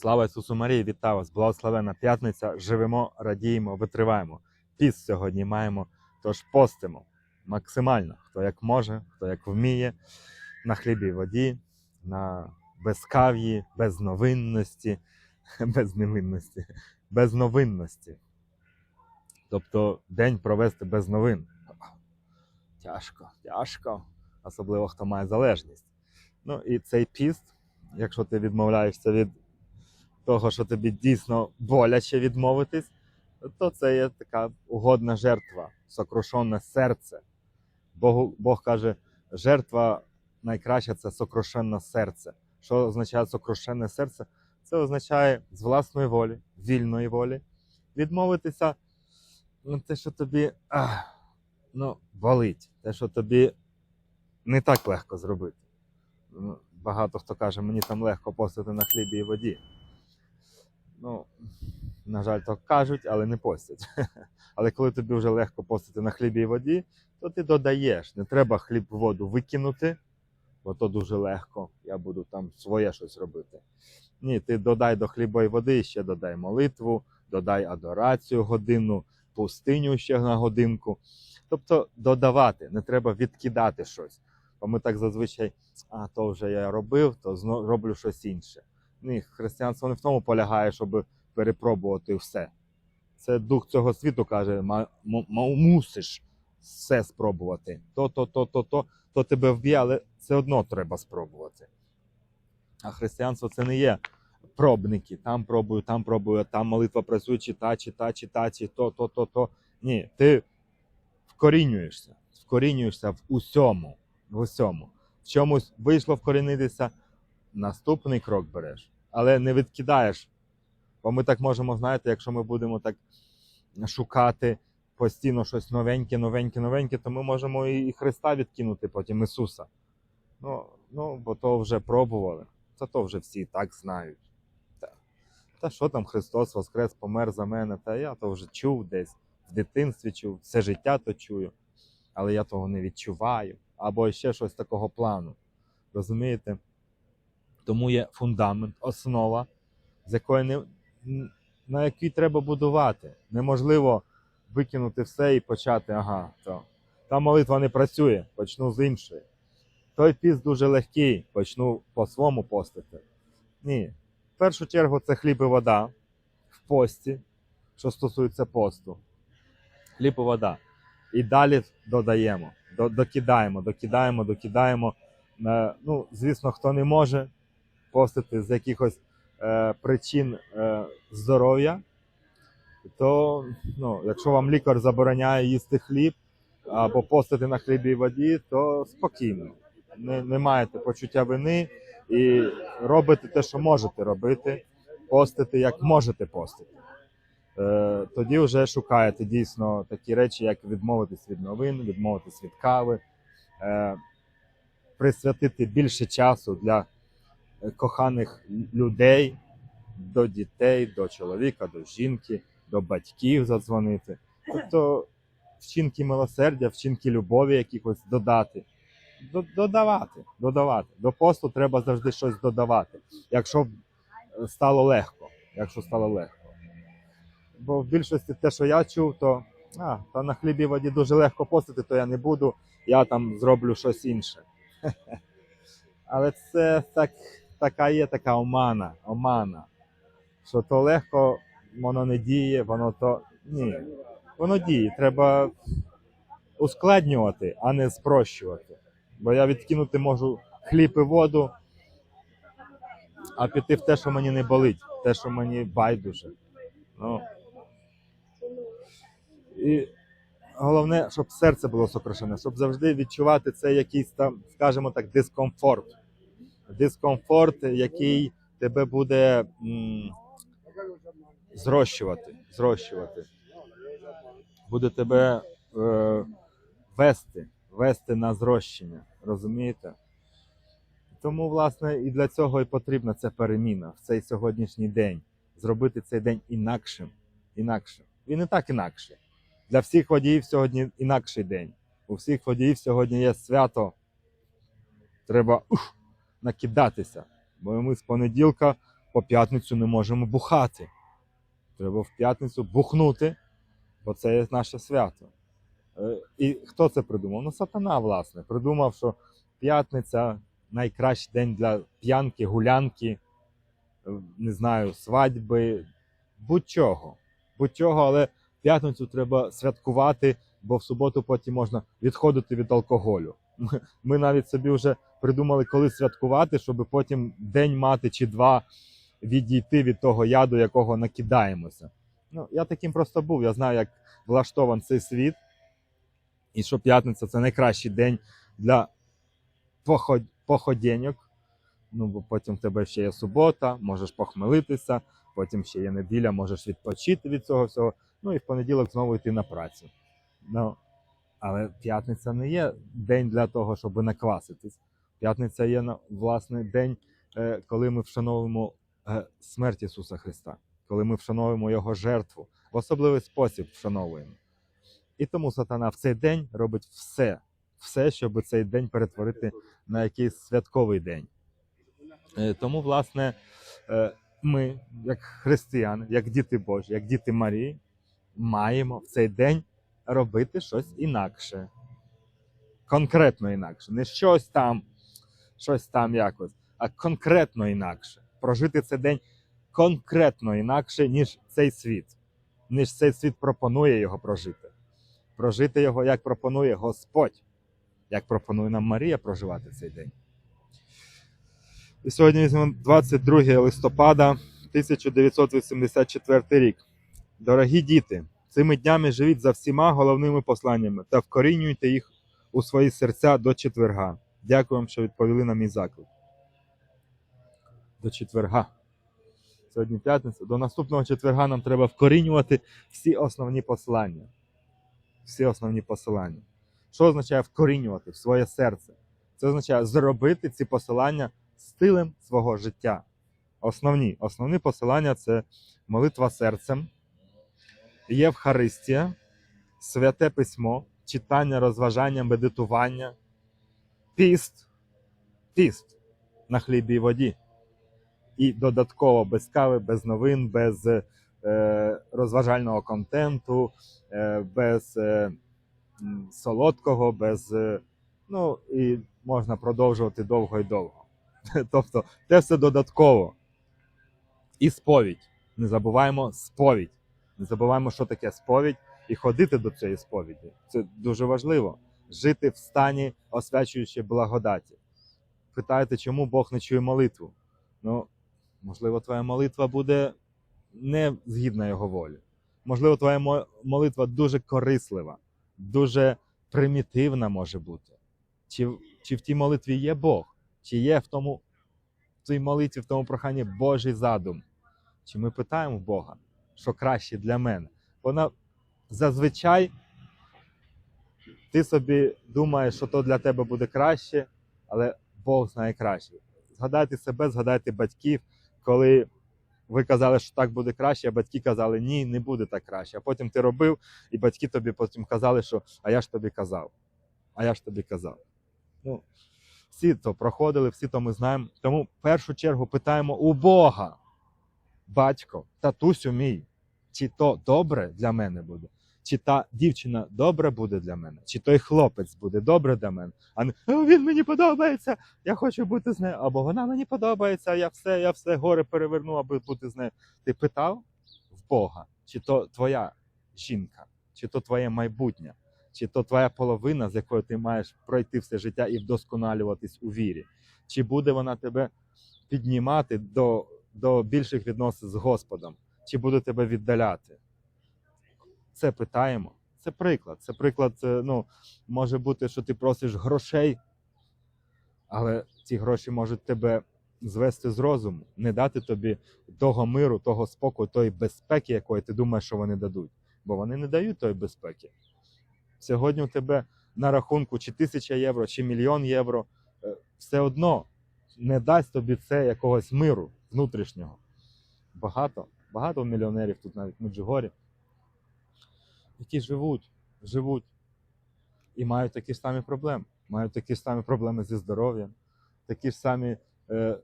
Слава Ісусу Марії, вітаю вас! Благословена п'ятниця. Живемо, радіємо, витриваємо. Піст сьогодні маємо, тож постимо максимально, хто як може, хто як вміє, на хлібі воді, на безкав'ї, без новинності, без невинності, без новинності. Тобто день провести без новин. Тяжко, тяжко, особливо хто має залежність. Ну і цей піст, якщо ти відмовляєшся від того, що тобі дійсно боляче відмовитись, то це є така угодна жертва, сокрушене серце. Бог, Бог каже, жертва найкраща це сокрушенне серце. Що означає сокрушенне серце? Це означає з власної волі, вільної волі, відмовитися ну, те, що тобі ах, ну, болить, те, що тобі не так легко зробити. Багато хто каже, мені там легко постити на хлібі і воді. Ну, на жаль, то кажуть, але не постять. Але коли тобі вже легко постити на хлібі і воді, то ти додаєш. Не треба хліб воду викинути, бо то дуже легко. Я буду там своє щось робити. Ні, ти додай до хліба і води, ще додай молитву, додай адорацію годину, пустиню ще на годинку. Тобто додавати, не треба відкидати щось. Бо ми так зазвичай, а то вже я робив, то роблю щось інше. Ні, християнство не в тому полягає, щоб перепробувати все. Це дух цього світу каже: «Ма- м- м- мусиш все спробувати. То, то, то, то, то, то тебе вб'є, але все одно треба спробувати. А християнство це не є пробники. Там пробую, там пробую, там молитва працює, чита, чита, чита, чи то, то, то, то. Ні, ти вкорінюєшся, вкорінюєшся в усьому, в усьому. В чомусь вийшло вкорінитися, наступний крок береш, але не відкидаєш. Бо ми так можемо, знаєте, якщо ми будемо так шукати постійно щось новеньке, новеньке, новеньке, то ми можемо і Христа відкинути потім Ісуса. Ну, ну бо то вже пробували. Та то вже всі так знають. Та, та що там Христос Воскрес, помер за мене, та я то вже чув десь, в дитинстві чув, все життя то чую, але я того не відчуваю. Або ще щось такого плану. Розумієте? Тому є фундамент, основа, з якої не, на якій треба будувати. Неможливо викинути все і почати, ага, то. Та молитва не працює, почну з іншої. Той піст дуже легкий, почну по-своєму постити. Ні. В першу чергу це хліб і вода в пості, що стосується посту. Хліб і вода. І далі додаємо, докидаємо, докидаємо, докидаємо. Е, Ну, звісно, хто не може постити з якихось е, причин е, здоров'я, то ну, якщо вам лікар забороняє їсти хліб або постити на хлібі і воді, то спокійно. Не, не маєте почуття вини і робите те, що можете робити, постити, як можете постити. Е, тоді вже шукаєте дійсно такі речі, як відмовитись від новин, відмовитись від кави, е, присвятити більше часу для коханих людей, до дітей, до чоловіка, до жінки, до батьків задзвонити. Тобто вчинки милосердя, вчинки любові якихось додати. Додавати, додавати. До посту треба завжди щось додавати, якщо стало легко. Якщо стало легко. Бо в більшості те, що я чув, то а, та на хлібі воді дуже легко постити, то я не буду, я там зроблю щось інше. Але це так, така є така омана, омана. Що то легко, воно не діє, воно то. Ні. Воно діє. Треба ускладнювати, а не спрощувати. Бо я відкинути можу хліб і воду, а піти в те, що мені не болить, те, що мені байдуже. Ну. І головне, щоб серце було сокрушене, щоб завжди відчувати це якийсь там, скажімо так, дискомфорт. Дискомфорт, який тебе буде м, зрощувати, зрощувати. Буде тебе е, вести, вести на зрощення. Розумієте? Тому, власне, і для цього і потрібна ця переміна в цей сьогоднішній день. Зробити цей день інакшим. інакшим. І так інакше. Для всіх водіїв сьогодні інакший день. У всіх водіїв сьогодні є свято. Треба ух, накидатися. Бо ми з понеділка по п'ятницю не можемо бухати. Треба в п'ятницю бухнути, бо це є наше свято. Е, І хто це придумав? Ну, сатана, власне, придумав, що п'ятниця найкращий день для п'янки, гулянки, е, не знаю, свадьби, будь-чого. Будь-чого, але п'ятницю треба святкувати, бо в суботу потім можна відходити від алкоголю. Ми, навіть собі вже придумали, коли святкувати, щоб потім день мати чи два відійти від того яду, якого накидаємося. Ну, я таким просто був. Я знаю, як влаштований цей світ. І що п'ятниця це найкращий день для поход... походеньок. Ну, бо потім в тебе ще є субота, можеш похмелитися, потім ще є неділя, можеш відпочити від цього всього. Ну і в понеділок знову йти на працю. Ну, але п'ятниця не є день для того, щоб накваситись. П'ятниця є власне день, е, коли ми вшановуємо е, смерть Ісуса Христа, коли ми вшановуємо Його жертву, в особливий спосіб вшановуємо. І тому сатана в цей день робить все, все, щоб цей день перетворити на якийсь святковий день. Е, Тому, власне, ми, як християни, як діти Божі, як діти Марії, маємо в цей день робити щось інакше. Конкретно інакше. Не щось там, щось там якось, а конкретно інакше. Прожити цей день конкретно інакше, ніж цей світ, ніж цей світ пропонує його прожити. Прожити його, як пропонує Господь, як пропонує нам Марія проживати цей день. І сьогодні візьмемо 22 листопада 1984 рік. Дорогі діти, цими днями живіть за всіма головними посланнями та вкорінюйте їх у свої серця до четверга. Дякую вам, що відповіли на мій заклик. До четверга. Сьогодні п'ятниця. До наступного четверга нам треба вкорінювати всі основні послання. Всі основні посилання. Що означає вкорінювати в своє серце? Це означає зробити ці посилання стилем свого життя. Основні, основні посилання це молитва серцем, Євхаристія, святе письмо, читання, розважання, медитування, піст, піст на хлібі і воді. І додатково без кави, без новин, без е, розважального контенту, е, без е, солодкого, без. Е, ну і можна продовжувати довго і довго. Тобто, це все додатково. І сповідь. Не забуваємо сповідь. Не забуваємо, що таке сповідь, і ходити до цієї сповіді. Це дуже важливо. Жити в стані, освячуючи благодаті. Питаєте, чому Бог не чує молитву? Ну, можливо, твоя молитва буде не згідна його волі. Можливо, твоя молитва дуже корислива, дуже примітивна може бути. Чи, чи в тій молитві є Бог? Чи є в тому в цій молитві, в тому проханні Божий задум? Чи ми питаємо Бога, що краще для мене? Вона зазвичай ти собі думаєш, що то для тебе буде краще, але Бог знає краще. Згадайте себе, згадайте батьків, коли ви казали, що так буде краще, а батьки казали, ні, не буде так краще. А потім ти робив, і батьки тобі потім казали, що а я ж тобі казав. А я ж тобі казав. Ну, всі то проходили, всі то ми знаємо. Тому в першу чергу питаємо у Бога, батько, татусю мій, чи то добре для мене буде, чи та дівчина добре буде для мене, чи той хлопець буде добре для мене, а не він мені подобається, я хочу бути з нею, або вона мені подобається, я все, я все горе переверну, аби бути з нею. Ти питав в Бога, чи то твоя жінка, чи то твоє майбутнє, чи то твоя половина, з якою ти маєш пройти все життя і вдосконалюватись у вірі, чи буде вона тебе піднімати до, до більших відносин з Господом, чи буде тебе віддаляти? Це питаємо. Це приклад. Це приклад, е, ну, може бути, що ти просиш грошей, але ці гроші можуть тебе звести з розуму, не дати тобі того миру, того спокою, тої безпеки, якої ти думаєш, що вони дадуть. Бо вони не дають тої безпеки. Сьогодні у тебе на рахунку чи тисяча євро, чи мільйон євро, е, все одно не дасть тобі це якогось миру внутрішнього. Багато, багато мільйонерів тут навіть в Меджугорі, які живуть, живуть і мають такі ж самі проблеми. Мають такі ж самі проблеми зі здоров'ям, такі ж самі е,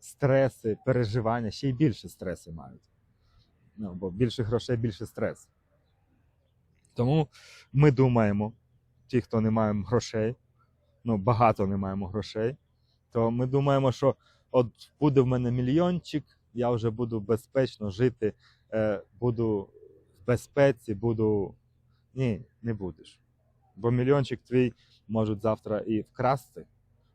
стреси, переживання, ще й більше стреси мають. Ну, бо більше грошей, більше стрес. Тому ми думаємо, ті, хто не маємо грошей, ну багато не маємо грошей, то ми думаємо, що от буде в мене мільйончик, я вже буду безпечно жити, е, буду в безпеці, буду. Ні, не будеш. Бо мільйончик твій можуть завтра і вкрасти,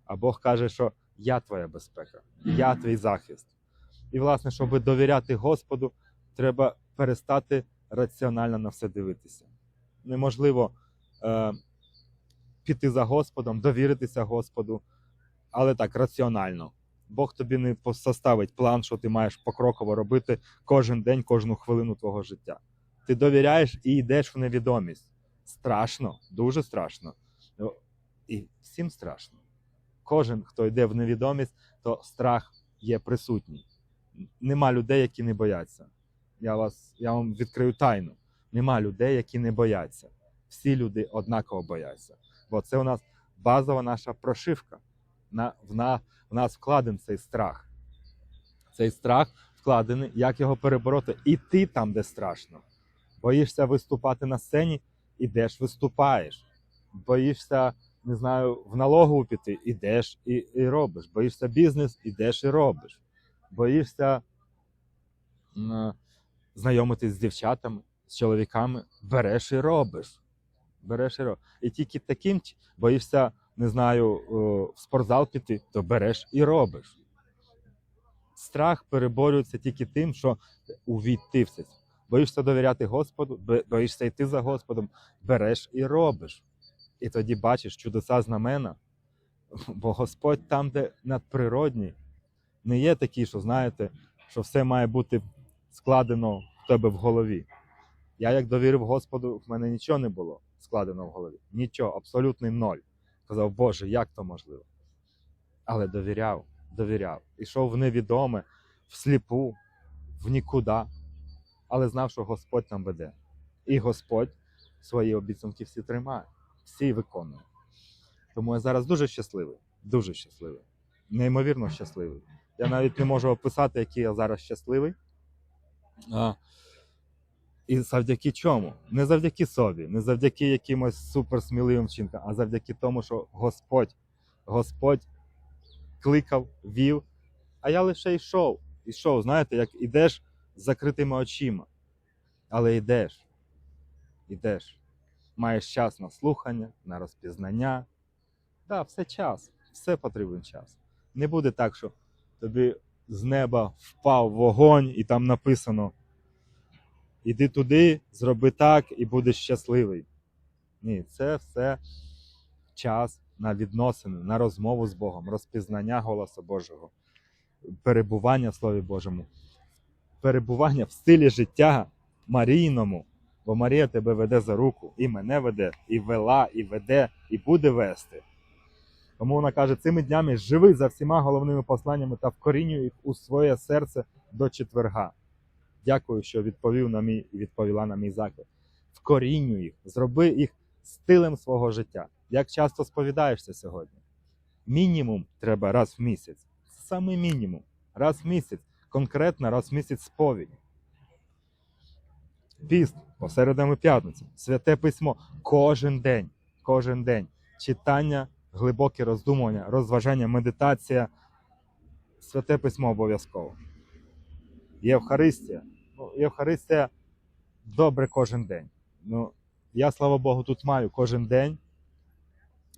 а Бог каже, що я твоя безпека, я твій захист. І, власне, щоб довіряти Господу, треба перестати раціонально на все дивитися. Неможливо е, піти за Господом, довіритися Господу, але так раціонально. Бог тобі не составить план, що ти маєш покроково робити кожен день, кожну хвилину твого життя. Ти довіряєш і йдеш в невідомість. Страшно, дуже страшно. Ну, І всім страшно. Кожен, хто йде в невідомість, то страх є присутній. Нема людей, які не бояться. Я, вас, я вам відкрию тайну. Нема людей, які не бояться. Всі люди однаково бояться. Бо це у нас базова наша прошивка. На, в, на, в нас вкладений цей страх. Цей страх вкладений, як його перебороти. І ти там, де страшно. Боїшся виступати на сцені, ідеш, виступаєш. Боїшся, не знаю, в налогову піти, ідеш і, і робиш. Боїшся бізнес, ідеш і робиш. Боїшся знайомитись з дівчатами, з чоловіками, береш і робиш. Береш і робиш. І тільки таким боїшся, не знаю, в спортзал піти, то береш і робиш. Страх переборюється тільки тим, що увійти в це. Боїшся довіряти Господу, боїшся йти за Господом, береш і робиш. І тоді бачиш чудеса знамена. Бо Господь там, де надприродній, не є такий, що знаєте, що все має бути складено в тебе в голові. Я як довірив Господу, в мене нічого не було складено в голові. Нічого, абсолютний ноль. Казав, Боже, як то можливо? Але довіряв, довіряв. Ішов в невідоме, в сліпу, в нікуди. Але знав, що Господь там веде. І Господь свої обіцянки всі тримає, всі виконує. Тому я зараз дуже щасливий, дуже щасливий, неймовірно щасливий. Я навіть не можу описати, який я зараз щасливий. І завдяки чому? Не завдяки собі, не завдяки якимось суперсміливим вчинкам, а завдяки тому, що Господь, Господь кликав, вів, а я лише йшов. Ішов, знаєте, як ідеш з закритими очима. Але йдеш, йдеш. Маєш час на слухання, на розпізнання. Так, да, все час, все потрібен час. Не буде так, що тобі з неба впав вогонь, і там написано: іди туди, зроби так і будеш щасливий. Ні, це все час на відносини, на розмову з Богом, розпізнання голосу Божого, перебування в Слові Божому, перебування в стилі життя Марійному. Бо Марія тебе веде за руку, і мене веде, і вела, і веде, і буде вести. Тому вона каже: цими днями живи за всіма головними посланнями та вкорінюй їх у своє серце до четверга. Дякую, що відповів на мій і відповіла на мій заклик. Вкорінюй їх, зроби їх стилем свого життя. Як часто сповідаєшся сьогодні? Мінімум треба раз в місяць. Саме мінімум. Раз в місяць. Конкретно раз в місяць сповідь. Піст по середам і п'ятницям. Святе письмо кожен день. Кожен день. Читання, глибоке роздумування, розважання, медитація. Святе письмо обов'язково. Євхаристія. Ну, Євхаристія добре кожен день. Ну, я, слава Богу, тут маю кожен день.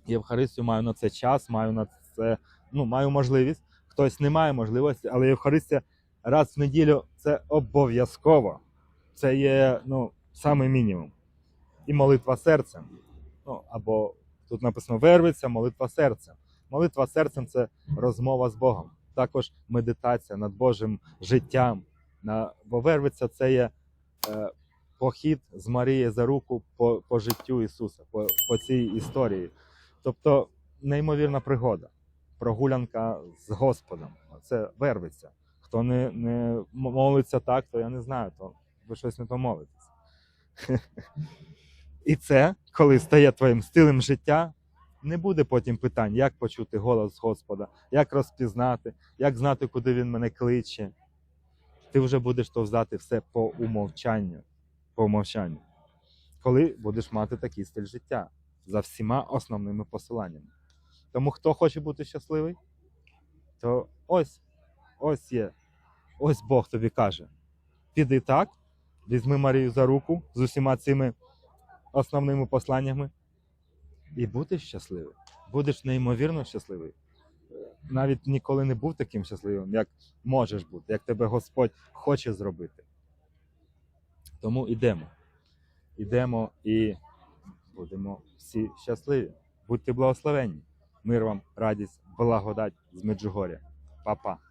Євхаристію маю на це час, маю на це, ну, маю можливість. Хтось не має можливості, але Євхаристія раз в неділю це обов'язково. Це є ну, саме мінімум. І молитва серцем. Ну, або тут написано вервиться, молитва серцем. Молитва серцем це розмова з Богом. Також медитація над Божим життям. На, вервиться це є е, похід з Марії за руку по, по життю Ісуса, по, по цій історії. Тобто неймовірна пригода, прогулянка з Господом. Це вервиться. Хто не, не молиться так, то я не знаю, то ви щось не то молитесь. І це, коли стає твоїм стилем життя, Не буде потім питань, як почути голос Господа, як розпізнати, як знати, куди він мене кличе. Ти вже будеш то здати все по умовчанню. По умовчанню. Коли будеш мати такий стиль життя за всіма основними посиланнями. Тому хто хоче бути щасливий, то ось, ось є. Ось Бог тобі каже: піди так, візьми Марію за руку з усіма цими основними посланнями, і будеш щасливий. Будеш неймовірно щасливий. Навіть ніколи не був таким щасливим, як можеш бути, як тебе Господь хоче зробити. Тому йдемо. Йдемо і будемо всі щасливі. Будьте благословенні. Мир вам, радість, благодать з Меджугоря. Па-па.